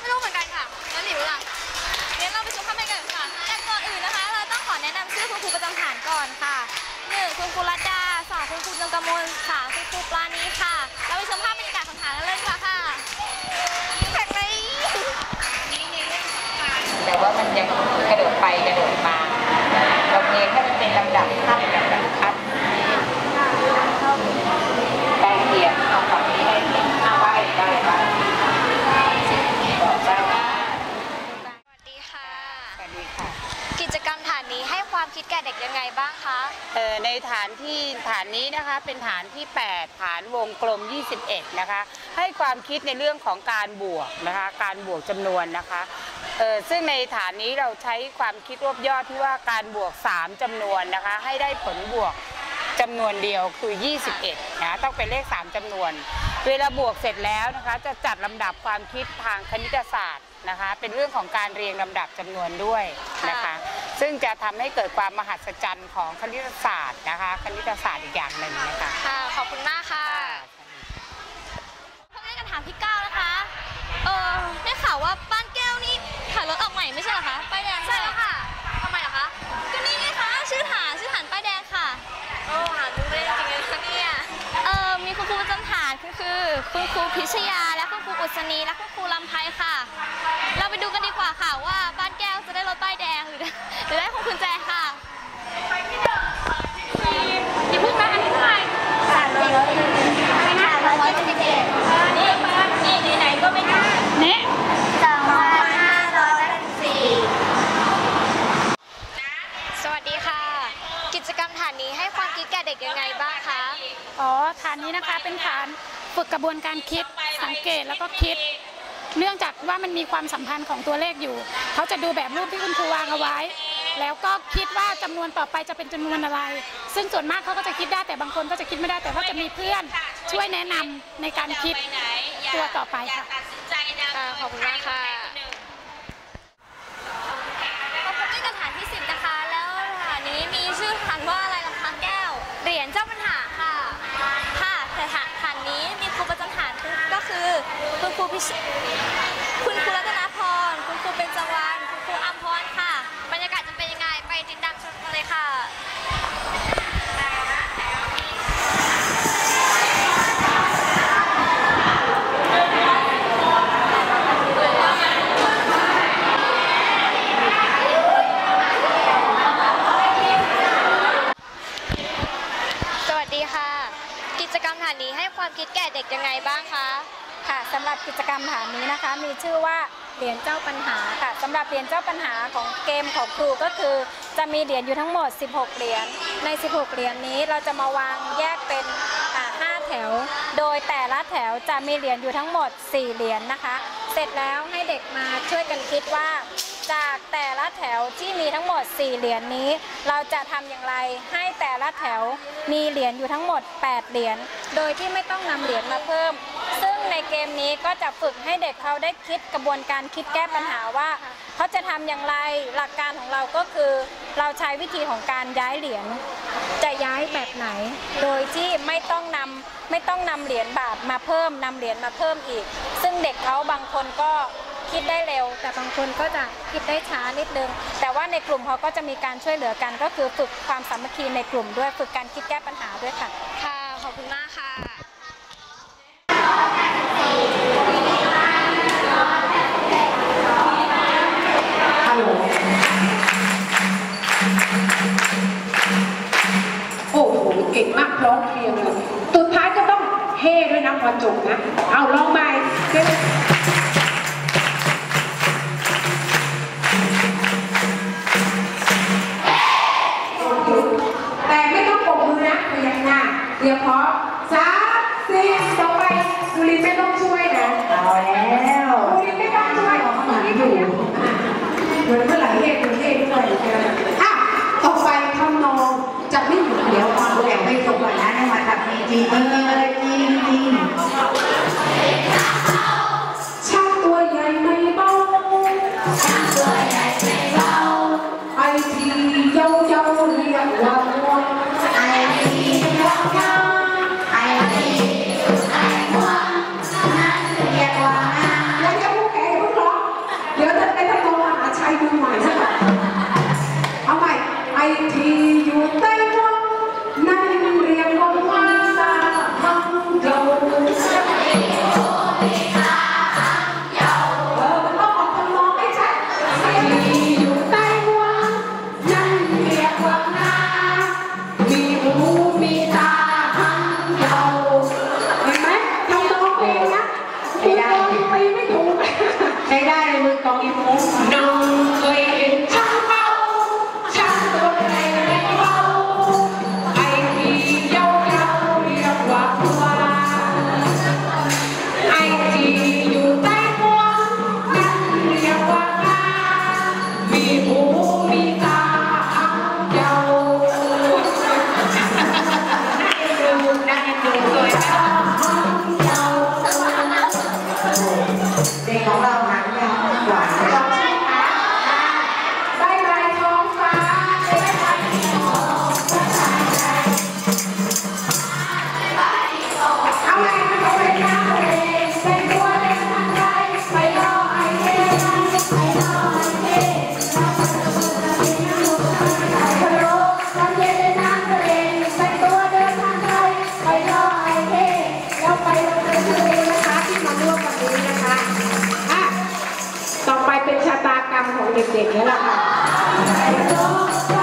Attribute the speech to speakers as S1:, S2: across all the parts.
S1: ไม่รู้เหมือนกันค่ะ แล้วหลิวล่ะงั้นเราไปชมภาพบรรยากาศกันค่ะ แต่ก่อนอื่นนะคะ เราต้องขอแนะนำชื่อคุณครูประจำฐานก่อนค่ะหนึ่งคุณครูรัตดาสองคุณครูเรืองกมลสามคุณครูปราณีค่ะ เราไปชมภาพบรรยากาศของฐานกันเลยดีกว่าค่ะแข่งไหม
S2: แต่ว่ามันยังกระโดดไปกระโดดมาเราเพลงให้มันเป็นลำดับขั้นลำดับขั้นได้เกียรติเอาฝั่งนี้ได้เกียรติเอาไปได้ไปบอกได้
S1: สวัสดีค่ะ
S2: สวัสดีค่ะ
S1: กิจกรรมฐานนี้ให้ คิดแก่เด็กยังไงบ้างคะ
S3: เอ่อในฐานที่ฐานนี้นะคะเป็นฐานที่ 8 ฐานวงกลม 21 นะคะ ให้ความคิดในเรื่องของการบวกนะคะ การบวกจำนวนนะคะเออซึ่งในฐานนี้เราใช้ความคิดรวบยอดที่ว่าการบวก 3จำนวนนะคะ ให้ได้ผลบวกจำนวนเดียวคือ 21 นะต้องเป็นเลข 3จำนวน เวลาบวกเสร็จแล้วนะคะ จะจัดลำดับความคิดทางคณิตศาสตร์นะคะ เป็นเรื่องของการเรียงลำดับจำนวนด้วยนะคะ ซึ่งจะทำให้เกิดความมหัศจรรย์ของคณิตศาสตร์นะคะ คณิตศาสตร์อีกอย่างหนึ่งนะคะ
S1: ค่ะขอบคุณมากค่ะพบกันถามพี่ก้าวนะคะเออได้ข่าวว่าบ้านแก้วนี่ขายรถออกใหม่ไม่ใช่เหรอคะป้ายแดงใช่แล้วค่ะทำไมเหรอคะก็นี่ไงคะชื่อฐานชื่อฐานป้ายแดงค่ะโอ้หาดูได้จริงเลยคะเนี่ยเออมีคุณครูประจำฐาน คือคุณครูพิชยาและคุณครูอุศนีและคุณครูลำไพค่ะ เราไปดูกันดีกว่าค่ะว่าบ้านแก้วจะได้รถป้ายแดงหรือหรือได้ของคุณแจค่ะอย่าพูดนะอันนี้เท่าไหร่
S4: ไม่น่าร้อยสิบเอ็ด
S1: นี่มานี่ไหนก็ไม่ได้
S3: นี่
S4: สองพันห้าร้อยสี่
S1: สวัสดีค่ะ กิจกรรมฐานนี้ให้ความคิดแก่เด็กยังไงบ้างคะ
S5: อ๋อ ฐานนี้นะคะเป็นฐาน ฝึกกระบวนการคิดสังเกตแล้วก็คิด เนื่องจากว่ามันมีความสัมพันธ์ของตัวเลขอยู่ เขาจะดูแบบรูปที่คุณครูวางเอาไว้ แล้วก็คิดว่าจำนวนต่อไปจะเป็นจำนวนอะไร ซึ่งส่วนมากเขาก็จะคิดได้แต่บางคนก็จะคิดไม่ได้แต่ว่าจะมีเพื่อนช่วยแนะนำในการคิดตัวต่อไปค่ะ
S1: ค่ะขอบคุณมากค่ะมาพบกันกับฐานที่สิบนะคะ แล้วฐานนี้มีชื่อฐานว่าอะไรล่ะคะแก้ว เหรียญเจ้าปัญหา พิชคุณครูรัตนาพร คุณครูเป็นจวรรณคุณครูอัมพรค่ะ บรรยากาศจะเป็นยังไง ไปติดตามชมกันเลยค่ะสวัสดีค่ะกิจกรรมฐานนี้ให้ความคิดแก่เด็กยังไงบ้างคะ
S5: ค่ะสำหรับกิจกรรมฐานนี้นะคะ มีชื่อว่าเหรียญเจ้าปัญหาค่ะสำหรับเหรียญเจ้าปัญหาของเกมของครูก็คือ จะมีเหรียญอยู่ทั้งหมด 16 เหรียญใน 16 เหรียญนี้เราจะมาวางแยกเป็นอ่า5แถว โดยแต่ละแถวจะมีเหรียญอยู่ทั้งหมด 4 เหรียญนะคะ เสร็จแล้วให้เด็กมาช่วยกันคิดว่า จากแต่ละแถวที่มีทั้งหมด 4 เหรียญนี้ เราจะทำอย่างไรให้แต่ละแถวมีเหรียญอยู่ทั้งหมด 8 เหรียญโดยที่ไม่ต้องนำเหรียญมาเพิ่มซ ในเกมนี้ก็จะฝึกให้เด็กเขาได้คิดกระบวนการคิดแก้ปัญหาว่าเขาจะทำอย่างไรหลักการของเราก็คือ เราใช้วิธีของการย้ายเหรียญจะย้ายแบบไหน โดยที่ไม่ต้องนำไม่ต้องนำเหรียญบาทมาเพิ่มนำเหรียญมาเพิ่มอีก ซึ่งเด็กเขาบางคนก็คิดได้เร็ว แต่บางคนก็จะคิดได้ช้านิดนึง แต่ว่าในกลุ่มเขาก็จะมีการช่วยเหลือกัน ก็คือฝึกความสามัคคีในกลุ่มด้วยฝึกการคิดแก้ปัญหาด้วยค่ะ
S1: ค่ะ ขอบคุณมากค่ะ
S6: เก่งมากร้องเพลงเลยสุดท้ายก็ต้องเฮ่ด้วยนะพอจบนะ เอาลองใหม่เฮแต่ไม่ต้องปรบมือนะพยักหน้าเดี๋ยวพร้อมสี่ต่อไปดูลินไม่ต้องช่วยนะเอาแล้วดูลินไม่ต้องช่วยของหมาอยู่เหมือนเมื่อไหร่เฮ่เหมือนเฮ่ด้วยอะต่อไปทำนองจะไม่หยุดเดี๋ยวฟังแต่ไม่จบก่อนนะมา ท けてから。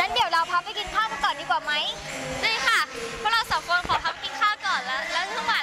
S6: นั้นเดี๋
S4: ยวเราพักไปกินข้าวกันก่อนดีกว่าไห
S1: ม
S7: ได้
S1: ค่ะพวกเราสองคนขอพักกินข้าวก่อนแล้วแล้วทุกหมา